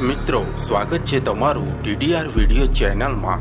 મિત્રો, સ્વાગત છે તમારું ડીડીઆર વીડિયો ચેનલમાં.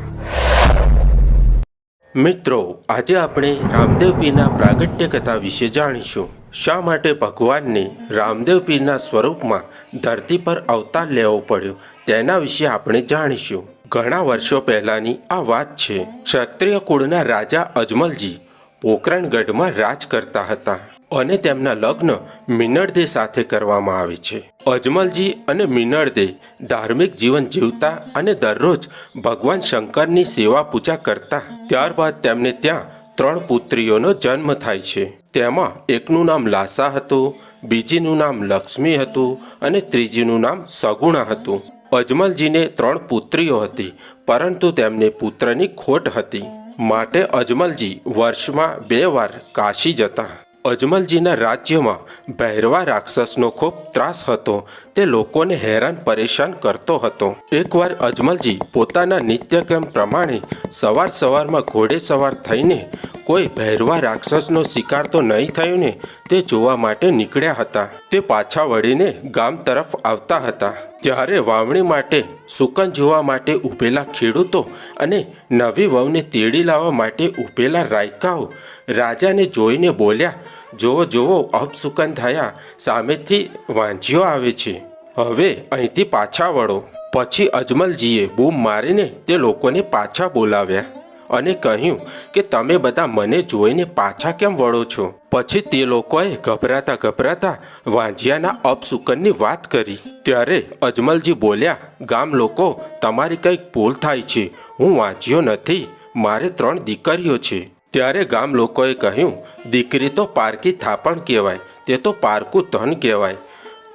મિત્રો, આજે આપણે રામદેવપીના પ્રાગટ્ય કથા વિશે જાણીશું. શા માટે ભગવાનને રામદેવપીના સ્વરૂપમાં ધરતી પર અવતાર લેવો પડ્યો, તેના વિશે આપણે જાણીશું. ઘણા વર્ષો પહેલાંની આ વાત છે. ક્ષત્રિય કુળના રાજા અજમલજી પોખરણગઢમાં રાજ કરતા હતા. અને તેમના લગ્ન મિનળદે સાથે કરવામાં આવે છે. અજમલજી અને મિનળદે ધાર્મિક જીવન જીવતા અને દરરોજ ભગવાન શંકરની સેવા પૂજા કરતા, ત્યારબાદ તેમને ત્યાં ત્રણ પુત્રીઓનો જન્મ થાય છે. તેમાં એકનું નામ લાસા હતું, બીજીનું નામ લક્ષ્મી હતું અને ત્રીજીનું નામ સગુણા હતું. અજમલજીને ત્રણ પુત્રીઓ હતી, પરંતુ તેમને પુત્રની ખોટ હતી. માટે અજમલજી વર્ષમાં બે વાર કાશી જતા. અજમલજીના રાજ્યમાં ભૈરવા રાક્ષસનો ખૂબ ત્રાસ હતો. તે લોકોને હેરાન પરેશાન કરતો હતો. એકવાર અજમલજી પોતાના નિત્યક્રમ પ્રમાણે સવાર સવારમાં ઘોડે સવાર થઈને કોઈ ભૈરવા રાક્ષસનો શિકાર તો નહીં થયો ને, તે જોવા માટે નીકળ્યા હતા. તે પાછા વળીને ગામ તરફ આવતા હતા. ત્યારે વાવણી માટે, સુકન જોવા માટે ઊભેલા ખેડૂતો અને નવી વહુને તેડી લાવવા માટે ઊભેલા રાયકાઓ રાજાને જોઈને બોલ્યા જોવો જોવો અપસુકન થયા. સામેથી વાંઝીઓ આવે છે. હવે અહીંથી પાછા વળો. પછી અજમલજીએ બૂમ મારીને તે લોકોને પાછા બોલાવ્યા અને કહ્યું કે તમે બધા મને જોઈને પાછા કેમ વળો છો? પછી તે લોકોએ ગભરાતા ગભરાતા વાંજિયાના અપસુકનની વાત કરી. ત્યારે અજમલજી બોલ્યા, ગામ લોકો, તમારી કંઈક ભૂલ થાય છે. હું વાંચ્યો નથી. મારે ત્રણ દીકરીઓ છે. ત્યારે ગામ લોકોએ કહ્યું, દીકરી તો પારકી થાપણ કહેવાય, તે તો પારકું ધન કહેવાય.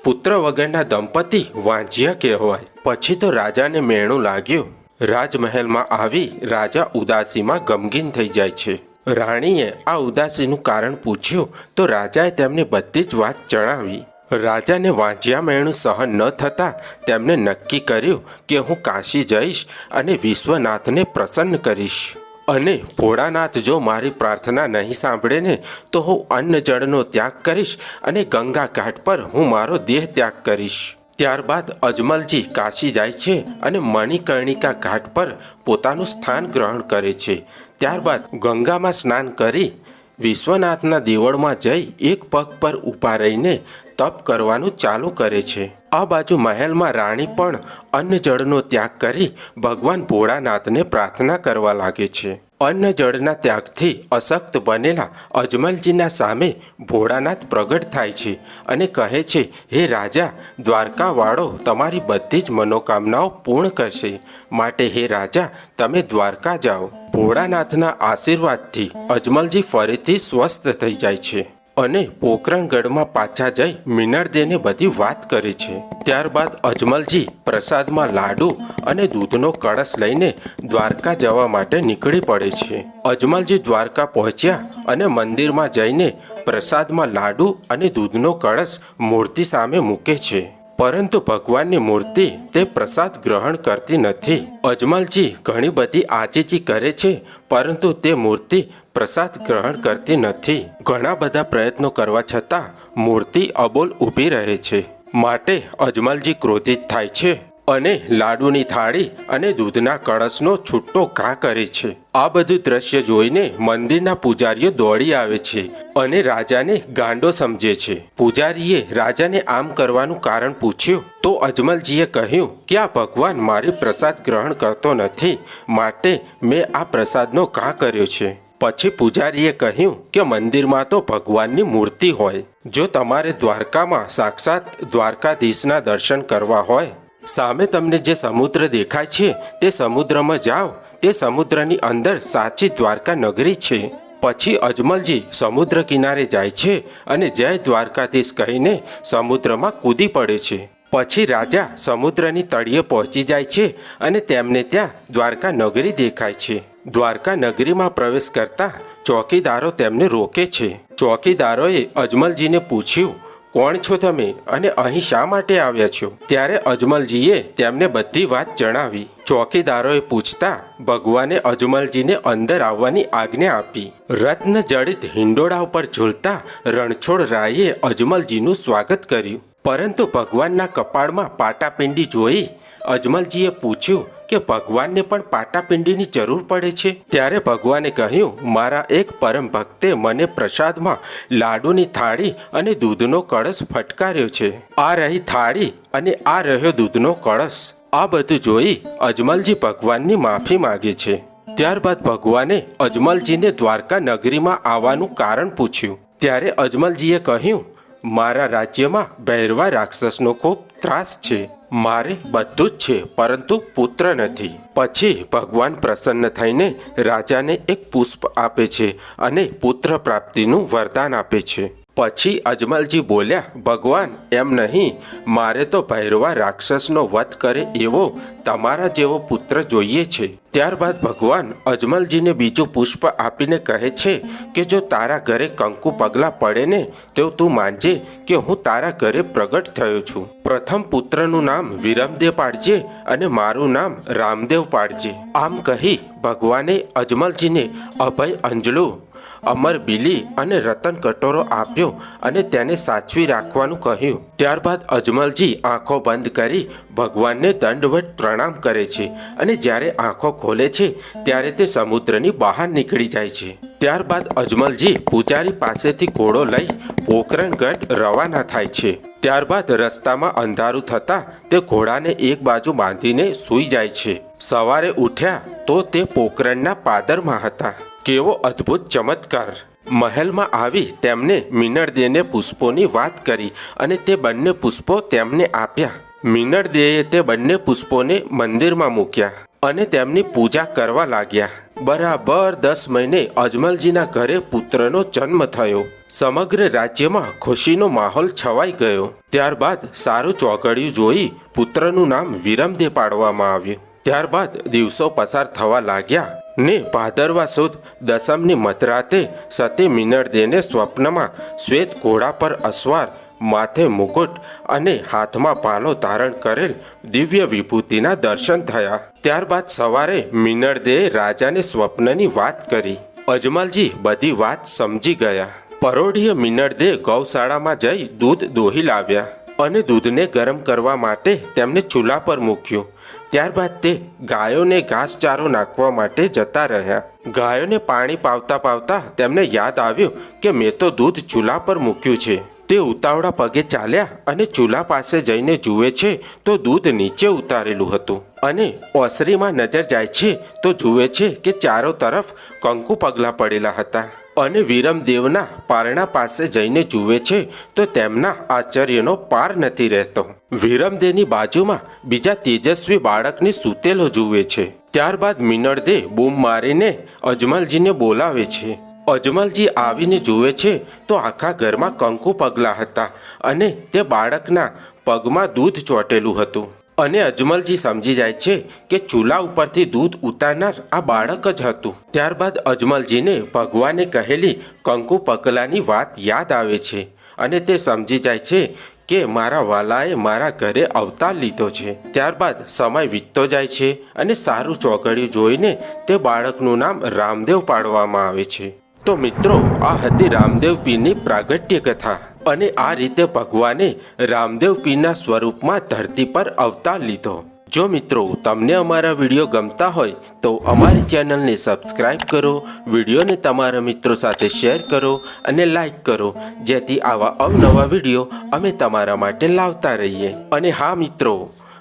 પુત્ર વગરના દંપતી વાંજિયા કહેવાય. પછી તો રાજાને મેણું લાગ્યું. રાજમહેલમાં આવી રાજા ઉદાસીમાં ગમગીન થઈ જાય છે. રાણીએ આ ઉદાસીનું કારણ પૂછ્યું, તો રાજાએ તેમને બધી જ વાત જણાવી. રાજાને વાંજ્યા મેણું સહન ન થતાં તેમણે નક્કી કર્યું કે હું કાશી જઈશ અને વિશ્વનાથને પ્રસન્ન કરીશ. અને ભોળાનાથ જો મારી પ્રાર્થના નહીં સાંભળે ને, તો હું અન્ન જળનો ત્યાગ કરીશ અને ગંગા ઘાટ પર હું મારો દેહ ત્યાગ કરીશ. ત્યારબાદ અજમલજી કાશી જાય છે અને મણિકર્ણિકા ઘાટ પર પોતાનું સ્થાન ગ્રહણ કરે છે. ત્યારબાદ ગંગામાં સ્નાન કરી વિશ્વનાથના દેવળમાં જઈ એક પગ પર ઊભા રહીને તપ કરવાનું ચાલુ કરે છે. આ બાજુ મહેલમાં રાણી પણ અન્ન જળનો ત્યાગ કરી ભગવાન ભોળાનાથને પ્રાર્થના કરવા લાગે છે. અન્ન જળના ત્યાગથી અશક્ત બનેલા અજમલજીના સામે ભોળાનાથ પ્રગટ થાય છે અને કહે છે, હે રાજા, દ્વારકાવાળો તમારી બધી જ મનોકામનાઓ પૂર્ણ કરશે. માટે હે રાજા, તમે દ્વારકા જાઓ. ભોળાનાથના આશીર્વાદથી અજમલજી ફરીથી સ્વસ્થ થઈ જાય છે. અને પોખરણગઢમાં પાછા જઈ મિનળદેને બધી વાત કરે છે. ત્યારબાદ અજમલજી પ્રસાદમાં લાડુ અને દૂધનો કળશ લઈને દ્વારકા જવા માટે નીકળી પડે છે. અજમલજી દ્વારકા પહોંચ્યા અને મંદિરમાં જઈને પ્રસાદમાં લાડુ અને દૂધનો કળશ મૂર્તિ સામે મૂકે છે. પરંતુ ભગવાનની મૂર્તિ તે પ્રસાદ ગ્રહણ કરતી નથી. અજમલજી ઘણી બધી આજીજી કરે છે, પરંતુ તે મૂર્તિ પ્રસાદ ગ્રહણ કરતી નથી. ઘણા બધા પ્રયત્નો કરવા છતાં મૂર્તિ અબોલ ઊભી રહે છે. માટે અજમલજી ક્રોધિત થાય છે અને લાડુની થાળી અને દૂધના કળશનો છૂટો ઘા કરે છે. આ બધું દ્રશ્ય જોઈને મંદિરના પૂજારીઓ દોડી આવે છે અને રાજાને ગાંડો સમજે છે. પૂજારીએ રાજાને આમ કરવાનું કારણ પૂછ્યું, તો અજમલજીએ કહ્યું કે આ ભગવાન મારી પ્રસાદ ગ્રહણ કરતો નથી, માટે મેં આ પ્રસાદનો ઘા કર્યો છે. પછી પૂજારીએ કહ્યું કે મંદિરમાં તો ભગવાનની મૂર્તિ હોય. જો તમારે દ્વારકામાં સાક્ષાત દ્વારકાધીશના દર્શન કરવા હોય, સામે તમને જે સમુદ્ર દેખાય છે, તે સમુદ્રમાં જાઓ. તે સમુદ્રની અંદર સાચી દ્વારકા નગરી છે. પછી અજમલજી સમુદ્ર કિનારે જાય છે અને જય દ્વારકાધીશ કહીને સમુદ્રમાં કૂદી પડે છે. પછી રાજા સમુદ્રની તળિયે પહોંચી જાય છે અને તેમને ત્યાં દ્વારકા નગરી દેખાય છે. દ્વારકા નગરીમાં પ્રવેશ કરતા ચોકીદારો તેમને રોકે છે. ચોકીદારોએ અજમલજીને પૂછ્યું, કોણ છો તમે અને અહીં શા માટે આવ્યા છો? ત્યારે અજમલજીએ તેમને બધી વાત જણાવી. ચોકીદારોએ પૂછતા, ભગવાને અજમલજીને અંદર આવવાની આજ્ઞા આપી. રત્ન જડિત હિંડોળા ઉપર ઝૂલતા રણછોડ રાયે અજમલજીનું સ્વાગત કર્યું. પરંતુ ભગવાનના કપાળમાં પાટાપિંડી જોઈ અજમલજીએ પૂછ્યું કે ભગવાનને પણ પાટાપિંડીની જરૂર પડે છે? ત્યારે ભગવાને કહ્યું, મારા એક પરમ ભક્તે મને પ્રસાદમાં લાડુની થાળી અને દૂધનો કળશ ફટકાર્યો છે. આ રહી થાળી અને આ રહ્યો દૂધનો કળશ. આ બધું જોઈ અજમલજી ભગવાનની માફી માગે છે. ત્યારબાદ ભગવાને અજમલજીને દ્વારકા નગરીમાં આવવાનું કારણ પૂછ્યું. ત્યારે અજમલજીએ કહ્યું મારા રાજ્યમાં ભૈરવા રાક્ષસનો ખૂબ ત્રાસ છે. મારે બધું જ છે, પરંતુ પુત્ર નથી. પછી ભગવાન પ્રસન્ન થઈને રાજાને એક પુષ્પ આપે છે અને પુત્ર પ્રાપ્તિનું વરદાન આપે છે. પછી અજમલજી બોલ્યા, ભગવાન, એમ નહીં. મારે તો ભૈરવા રાક્ષસનો વધ કરે એવો તમારા જેવો પુત્ર જોઈએ છે. ત્યારબાદ ભગવાન અજમલજીને બીજું પુષ્પ આપીને કહે છે કે, જો તારા ઘરે કંકુ પગલાં પડે ને, તો તું માનજે કે હું તારા ઘરે પ્રગટ થયો છું. પ્રથમ પુત્રનું નામ વિરમદેવ પાડજે અને મારું નામ રામદેવ પાડજે. આમ કહી ભગવાને અજમલજીને અભય અંજલો અમર બીલી અને રતન કટોરો આપ્યો અને તેને સાચવી રાખવાનું કહ્યું. ત્યારબાદ અજમલજી આંખો બંધ કરી ભગવાનને દંડવત પ્રણામ કરે છે અને જ્યારે આંખો ખોલે છે ત્યારે તે સમુદ્રની બહાર નીકળી જાય છે. ત્યારબાદ અજમલજી પૂજારી પાસેથી ઘોડો લઈ પોકરણગઢ રવાના થાય છે. ત્યારબાદ રસ્તામાં અંધારું થતાં તે ઘોડાને એક બાજુ બાંધીને સૂઈ જાય છે. સવારે ઉઠ્યા તો તે પોકરણના પાદરમાં હતા. કેવો અદ્ભુત ચમત્કાર. મહેલમાં આવી તેમને મીનળદેને પુષ્પોની વાત કરી અને તે બંને પુષ્પો તેમને આપ્યા. મીનળદેએ તે બંને પુષ્પોને મંદિરમાં મૂક્યા અને તેમની પૂજા કરવા લાગ્યા. બરાબર દસ મહિને અજમલજીના ઘરે પુત્રનો જન્મ થયો. સમગ્ર રાજ્યમાં ખુશીનો માહોલ છવાઈ ગયો. ત્યારબાદ સારું ચોકડિયું જોઈ પુત્રનું નામ વિરમદે પાડવામાં આવ્યું. ત્યારબાદ દિવસો પસાર થવા લાગ્યા ને ભાદરવા સુદ દસમની મધરાતે સતી મિનળદેને સ્વપ્નમાં શ્વેત ઘોડા પર અસવાર, માથે મુકુટ અને હાથમાં ભાલો ધારણ કરેલ દિવ્ય વિભૂતિના દર્શન થયા. ત્યારબાદ સવારે મિનળદેએ રાજાને સ્વપ્નની વાત કરી. અજમલજી બધી વાત સમજી ગયા. પરોઢીય મિનળદે ગૌશાળામાં જઈ દૂધ દોહી લાવ્યા અને દૂધને ગરમ કરવા માટે તેમને ચૂલા પર મૂક્યું. ત્યારબાદ તે ગાયોને ઘાસચારો નાખવા માટે જતા રહ્યા. ગાયોને પાણી પાવતા પાવતા તેમને યાદ આવ્યું કે મેં તો દૂધ ચૂલા પર મૂક્યું છે. તે ઉતાવળા પગે ચાલ્યા અને ચૂલા પાસે જઈને જુએ છે તો દૂધ નીચે ઉતારેલું હતું અને ઓસરીમાં નજર જાય છે તો જુએ છે કે ચારો તરફ કંકુ પગલાં પડેલા હતા. અને વિરમદેવના પારણા પાસે જઈને જુએ છે તો તેમના આશ્ચર્યનો પાર નથી રહેતો. વિરમદેવની બાજુમાં બીજા તેજસ્વી બાળકને સૂતેલો જુએ છે. ત્યારબાદ મિનળદે બૂમ મારીને અજમલજીને બોલાવે છે. અજમલજી આવીને જુએ છે તો આખા ઘરમાં કંકુ પગલાં હતા અને તે બાળકના પગમાં દૂધ ચોંટેલું હતું. અને અજમલજી સમજી જાય છે કે ચૂલા ઉપરથી દૂધ ઉતારનાર આ બાળક જ હતું. ત્યારબાદ અજમલજીને ભગવાને કહેલી, કંકુ પગલાની વાત યાદ આવે છે. અને તે સમજી જાય છે કે મારા વાલાએ મારા ઘરે અવતાર લીધો છે. ત્યારબાદ સમય વીતતો જાય છે અને સારું ચોકડિયું જોઈને તે બાળકનું નામ રામદેવ પાડવામાં આવે છે. તો મિત્રો, આ હતી રામદેવ પીરની પ્રાગટ્ય કથા અને આ રીતે ભગવાને રામદેવ પીરના સ્વરૂપમાં ધરતી પર અવતાર લીધો. જો મિત્રો તમને અમારા વીડિયો ગમતા હોય તો અમારી ચેનલને સબસ્ક્રાઇબ કરો, વિડીયોને તમારા મિત્રો સાથે શેર કરો અને લાઈક કરો, જેથી આવા અવનવા વીડિયો અમે તમારા માટે લાવતા રહીએ. અને હા મિત્રો,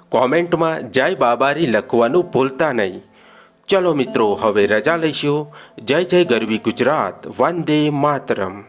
કોમેન્ટમાં જય બાબારી લખવાનું ભૂલતા નહીં. ચલો મિત્રો, હવે રજા લઈશું. જય જય ગરવી ગુજરાત, વંદે માતરમ.